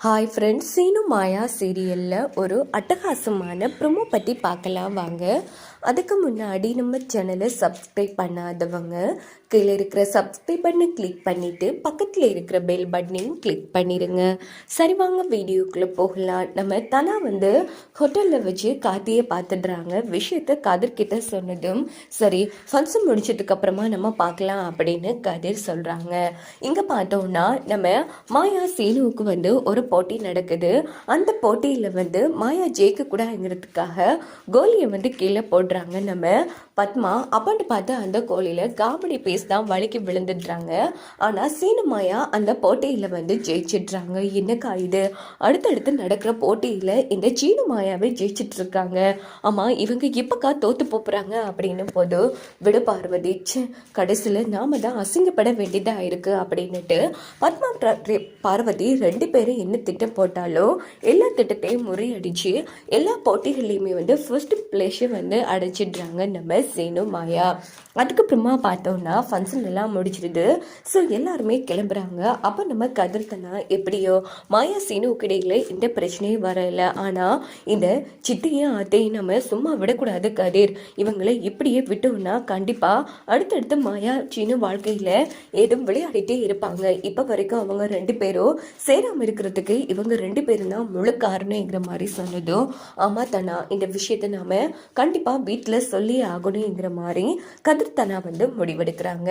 Hi friends Seenu மாயா சீரியலில் ஒரு அட்டகாசமான ப்ரொமோ பற்றி பார்க்கலாம் வாங்க. அதுக்கு முன்னாடி நம்ம சேனலை சப்ஸ்கிரைப் பண்ணாதவங்க கீழே இருக்கிற சப்ஸ்கிரைப் பட்டனை கிளிக் பண்ணிவிட்டு பக்கத்தில் இருக்கிற பெல் பட்டனையும் கிளிக் பண்ணிடுங்க சரி வாங்க வீடியோக்குள்ளே போகலாம். நம்ம தலா வந்து ஹோட்டலில் வச்சு காத்தியை பார்த்துடுறாங்க. விஷயத்த கதிர்கிட்ட சொன்னதும் சரி ஃபங்க்ஷன் முடிச்சதுக்கப்புறமா நம்ம பார்க்கலாம் அப்படின்னு கதிர் சொல்கிறாங்க இங்கே பார்த்தோம்னா நம்ம மாயா சீனுவுக்கு வந்து ஒரு போட்டி நடக்குது. அந்த போட்டியில் வந்து மாயா ஜெயிக்க கூடாதுங்கிறதுக்காக கோலியை வந்து கீழே போடுறாங்க நம்ம பத்மா அப்பன்ட்டு பார்த்து அந்த கோழியில் காமெடி பேஸ் தான் வலிக்கு விழுந்துடுறாங்க. ஆனால் சீனமாயா அந்த போட்டியில் வந்து ஜெயிச்சிடுறாங்க. என்னக்கா இது? அடுத்தடுத்து நடக்கிற போட்டியில் இந்த சீன மாயாவே ஜெயிச்சிட்டு இருக்காங்க ஆமாம் இவங்க எப்போக்கா தோத்து போப்புறாங்க அப்படின்னு போது விடு பார்வதி ச்சே கடைசியில் நாம் தான் அசிங்கப்பட வேண்டியதாக இருக்குது அப்படின்னுட்டு பத்மா பார்வதி ரெண்டு பேரும் என்ன திட்டம் போட்டாலும் எல்லா திட்டத்தையும் முறையடிச்சு எல்லா போட்டிகள்லையுமே வந்து ஃபர்ஸ்ட் பிளேஸை வந்து அடைச்சிடுறாங்க நம்ம சீனு மாயா அதுக்கப்புறமா பார்த்தோம்னா ஃபங்க்ஷன் எல்லாம் முடிச்சிருது. ஸோ எல்லாருமே கிளம்புறாங்க. அப்போ நம்ம கதிர்த்தனா எப்படியோ மாயா சீனுவுக்கு இடையில எந்த பிரச்சனையும் வரல. ஆனால் இந்த சித்தையும் அத்தையும் நம்ம சும்மா விடக்கூடாது கதிர். இவங்களை இப்படியே விட்டோம்னா கண்டிப்பாக அடுத்தடுத்து மாயா சீனு வாழ்க்கையில் ஏதும் விளையாடிட்டே இருப்பாங்க. இப்போ வரைக்கும் அவங்க ரெண்டு பேரும் சேராமல் இருக்கிறதுக்கு இவங்க ரெண்டு பேரும் தான் முழு காரணங்கிற மாதிரி சொன்னதும் ஆமா தனா இந்த விஷயத்தை நாம கண்டிப்பா வீட்டில் சொல்லி ஆகணுங்கிற மாதிரி கதிர் தனா வந்து முடிவெடுக்கிறாங்க.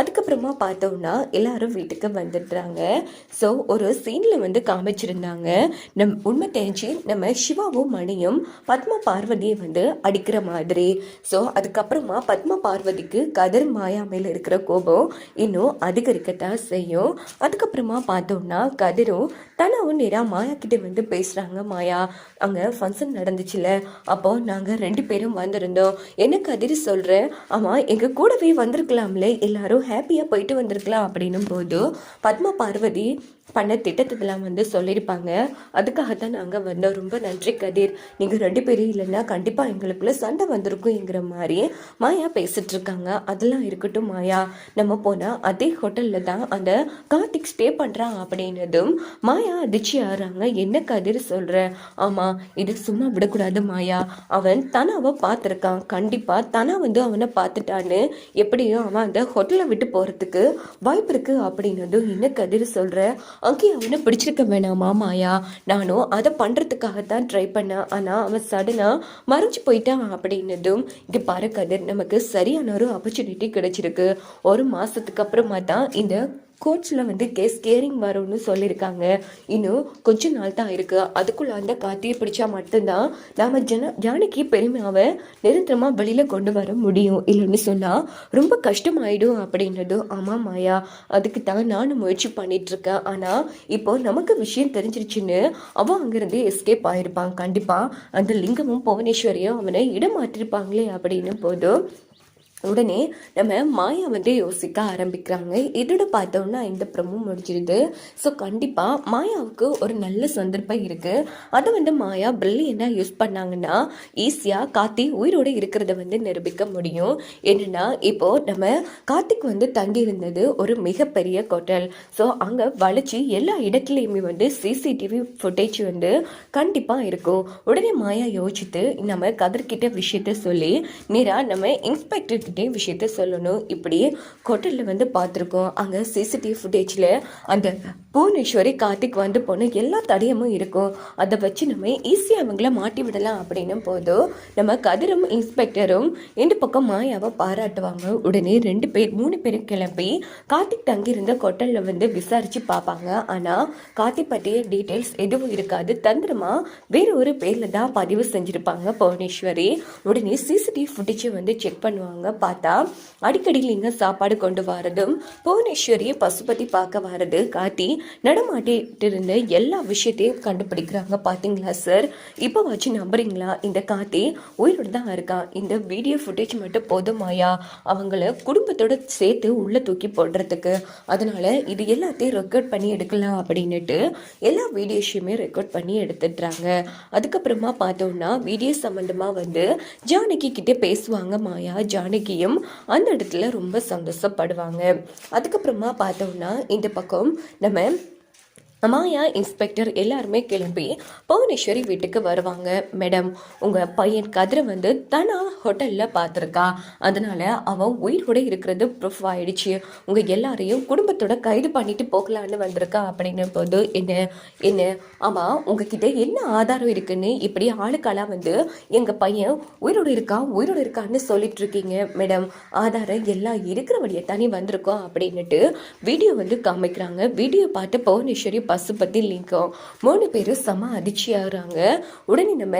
அதுக்கப்புறமா பார்த்தோம்னா எல்லாரும் வீட்டுக்கு வந்துடுறாங்க. ஸோ ஒரு சீனில் வந்து காமிச்சிருந்தாங்க. நம் உண்மை தெரிஞ்சு நம்ம சிவாவும் மணியும் பத்மா பார்வதியை வந்து அடிக்கிற மாதிரி. ஸோ அதுக்கப்புறமா பத்மா பார்வதிக்கு கதிர் மாயா இருக்கிற கோபம் இன்னும் அதிகரிக்கத்தான் செய்யும். அதுக்கப்புறமா பார்த்தோம்னா கதிரும் தனாவும் நேராக மாயா கிட்ட வந்து பேசுகிறாங்க மாயா அங்கே ஃபங்க்ஷன் நடந்துச்சுல. அப்போ நாங்கள் ரெண்டு பேரும் வந்திருந்தோம். எனக்கு கதிர் சொல்கிறேன் ஆமாம் எங்கள் கூடவே வந்திருக்கலாம்ல. எல்லாரும் ஹாப்பியாக போயிட்டு வந்திருக்கலாம் அப்படின்னும் போது பத்மா பார்வதி பண்ண திட்டத்தெல்லாம் வந்து சொல்லியிருப்பாங்க. அதுக்காகத்தான் நாங்கள் வந்தோம். ரொம்ப நன்றி கதிர். நீங்கள் ரெண்டு பேரும் இல்லைன்னா கண்டிப்பாக எங்களுக்குள்ள சண்டை வந்திருக்குங்கிற மாதிரி மாயா பேசிட்டு இருக்காங்க அதெல்லாம் இருக்கட்டும் மாயா. நம்ம போனால் அதே ஹோட்டலில் தான் அந்த கார்த்திக் ஸ்டே பண்ணுறான் அப்படின்னதும் மாயா அதிர்ச்சி ஆறாங்க என்ன கதிர் சொல்கிற ஆமாம் இது சும்மா விடக்கூடாது மாயா. அவன் தனாவை பார்த்துருக்கான். கண்டிப்பாக தனா வந்து அவனை பார்த்துட்டான்னு எப்படியும் அவன் அந்த ஹோட்டலை விட்டு போகிறதுக்கு வாய்ப்பு இருக்கு. அப்படின்னதும் என்ன கதிர் சொல்கிற அங்கேயும் அவனை பிடிச்சிருக்க வேணாம் மாமாயா. நானும் அதை பண்ணுறதுக்காகத்தான் ட்ரை பண்ணேன். ஆனால் அவன் சடனாக மறைஞ்சு போயிட்டான் அப்படின்னதும் இங்கே பாரு கதிர் நமக்கு சரியான ஒரு ஆப்பர்ச்சுனிட்டி கிடைச்சிருக்கு. ஒரு மாதத்துக்கு அப்புறமா தான் இந்த கோர்ட்ஸில் வந்து கேஸ் கேரிங் வரும்னு சொல்லியிருக்காங்க. இன்னும் கொஞ்ச நாள் தான் இருக்குது அதுக்குள்ள அந்த காத்தியை பிடிச்சா மட்டும்தான் நாம் ஜன ஜானகி பெருமையாவை நிரந்தரமாக வெளியில் கொண்டு வர முடியும். இல்லைன்னு சொன்னால் ரொம்ப கஷ்டமாயிடும் அப்படின்றதும். ஆமாம் மாயா. அதுக்கு தான் நானும் முயற்சி பண்ணிகிட்ருக்கேன் ஆனால் இப்போ நமக்கு விஷயம் தெரிஞ்சிருச்சுன்னு அவன் அங்கேருந்து எஸ்கேப் ஆகிருப்பான் கண்டிப்பாக அந்த லிங்கமும் புவனேஸ்வரியும் அவனை இடம் மாற்றிருப்பாங்களே அப்படின்னு போதும் உடனே நம்ம மாயா வந்து யோசிக்க ஆரம்பிக்கிறாங்க. இதோட பார்த்தோம்னா இந்த ப்ரமோ முடிஞ்சிருது. ஸோ கண்டிப்பாக மாயாவுக்கு ஒரு நல்ல சந்தர்ப்பம் இருக்குது அதை வந்து மாயா பிரில்லியண்டாக யூஸ் பண்ணாங்கன்னா ஈஸியாக கார்த்தி உயிரோடு இருக்கிறத வந்து நிரூபிக்க முடியும். என்னென்னா இப்போது நம்ம கார்த்திக் வந்து தங்கியிருந்தது ஒரு மிகப்பெரிய ஹோட்டல் ஸோ அங்கே வளைச்சி எல்லா இடத்துலையுமே வந்து சிசிடிவி ஃபுட்டேஜ் வந்து கண்டிப்பாக இருக்கும். உடனே மாயா யோசித்து நம்ம கதிர்கிட்ட விஷயத்த சொல்லி நேராக நம்ம இன்ஸ்பெக்டர் கிட்டே விஷயத்த சொல்லணும். இப்படி ஹோட்டலில் வந்து பார்த்துருக்கோம் அங்கே சிசிடிவி ஃபுட்டேஜில் அந்த புவனேஸ்வரி கார்த்திக் வந்து போன எல்லா தடயமும் இருக்கும். அதை வச்சு நம்ம ஈஸியாக அவங்கள மாட்டி விடலாம் அப்படின்னும் போதும் நம்ம கதிரும் இன்ஸ்பெக்டரும் இந்த பக்கம் மாயாவை பாராட்டுவாங்க. உடனே ரெண்டு பேர் மூணு பேரும் கிளம்பி கார்த்திக் தங்கியிருந்த ஹோட்டலில் வந்து விசாரித்து பார்ப்பாங்க. ஆனால் கார்த்திக் பற்றிய டீட்டெயில்ஸ் எதுவும் இருக்காது. தந்திரமாக வேறு ஒரு பேரில் தான் பதிவு செஞ்சுருப்பாங்க புவனேஸ்வரி. உடனே சிசிடிவி ஃபுட்டேஜை வந்து செக் பண்ணுவாங்க. பார்த்தா அடிக்கடி லிங்க சாப்பாடு கொண்டு வரதும் புவனேஸ்வரியை பசுபதி பார்க்க வரது காட்டி நடமாட்டிட்டு இருந்த எல்லா விஷயத்தையும் கண்டுபிடிக்கிறாங்க. பார்த்தீங்களா சார் இப்போ வச்சு நம்புறீங்களா? இந்த காத்தி உயிரோடு தான் இருக்கான் இந்த வீடியோ ஃபுட்டேஜ் மட்டும் போதுமாயா? அவங்கள குடும்பத்தோட சேர்த்து உள்ளே தூக்கி போடுறதுக்கு. அதனால் இது எல்லாத்தையும் ரெக்கார்ட் பண்ணி எடுக்கலாம் அப்படின்னுட்டு எல்லா வீடியோஸையுமே ரெக்கார்ட் பண்ணி எடுத்துடுறாங்க. அதுக்கப்புறமா பார்த்தோம்னா வீடியோ சம்மந்தமாக வந்து ஜானகி கிட்டே பேசுவாங்க மாயா. ஜானகி ஜானகியும் அந்த இடத்துல ரொம்ப சந்தோஷப்படுவாங்க. அதுக்கப்புறமா பார்த்தோம்னா இந்த பக்கம் நம்ம மாயா இன்ஸ்பெக்டர் எல்லாருமே கிளம்பி புவனேஸ்வரி வீட்டுக்கு வருவாங்க. மேடம் உங்கள் பையன் கதிரை வந்து தனா ஹோட்டலில் பார்த்துருக்கா அதனால அவன் உயிரோட இருக்கிறது ப்ரூஃப் ஆயிடுச்சு. உங்கள் எல்லாரையும் குடும்பத்தோட கைது பண்ணிட்டு போகலான்னு வந்திருக்கா அப்படின்ன போது என்ன என்ன? ஆமாம் உங்ககிட்ட என்ன ஆதாரம் இருக்குன்னு இப்படி ஆளுக்காலாம் வந்து எங்கள் பையன் உயிரோட இருக்கா உயிரோடு இருக்கான்னு சொல்லிட்டு இருக்கீங்க மேடம் ஆதாரம் எல்லாம் இருக்கிறபடியே தனி வந்திருக்கோம் அப்படின்னுட்டு வீடியோ வந்து காமிக்கிறாங்க. வீடியோ பார்த்து புவனேஸ்வரி பஸ்ஸு பற்றி லிங்கம் மூணு பேரும் செம அதிர்ச்சியாகிறாங்க. உடனே நம்ம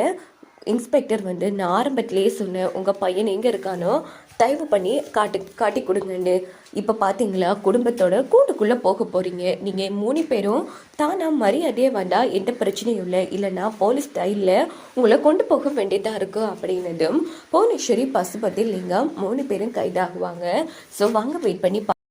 இன்ஸ்பெக்டர் வந்து நான் ஆரம்பத்திலே சொன்னேன் உங்கள் பையன் எங்கே இருக்கானோ தயவு பண்ணி காட்டு காட்டி கொடுங்கன்னு. இப்போ பார்த்தீங்களா குடும்பத்தோட கூண்டுக்குள்ளே போக போகிறீங்க நீங்கள் மூணு பேரும் தானாக மரியாதையே வந்தால் எந்த பிரச்சனையும் இல்லை. இல்லைன்னா போலீஸ் ஸ்டைலில் உங்களை கொண்டு போக வேண்டியதாக இருக்கும் அப்படின்னதும் புவனேஸ்வரி பசுபதி லிங்கம் மூணு பேரும் கைதாகுவாங்க. ஸோ வாங்க வெயிட் பண்ணி பா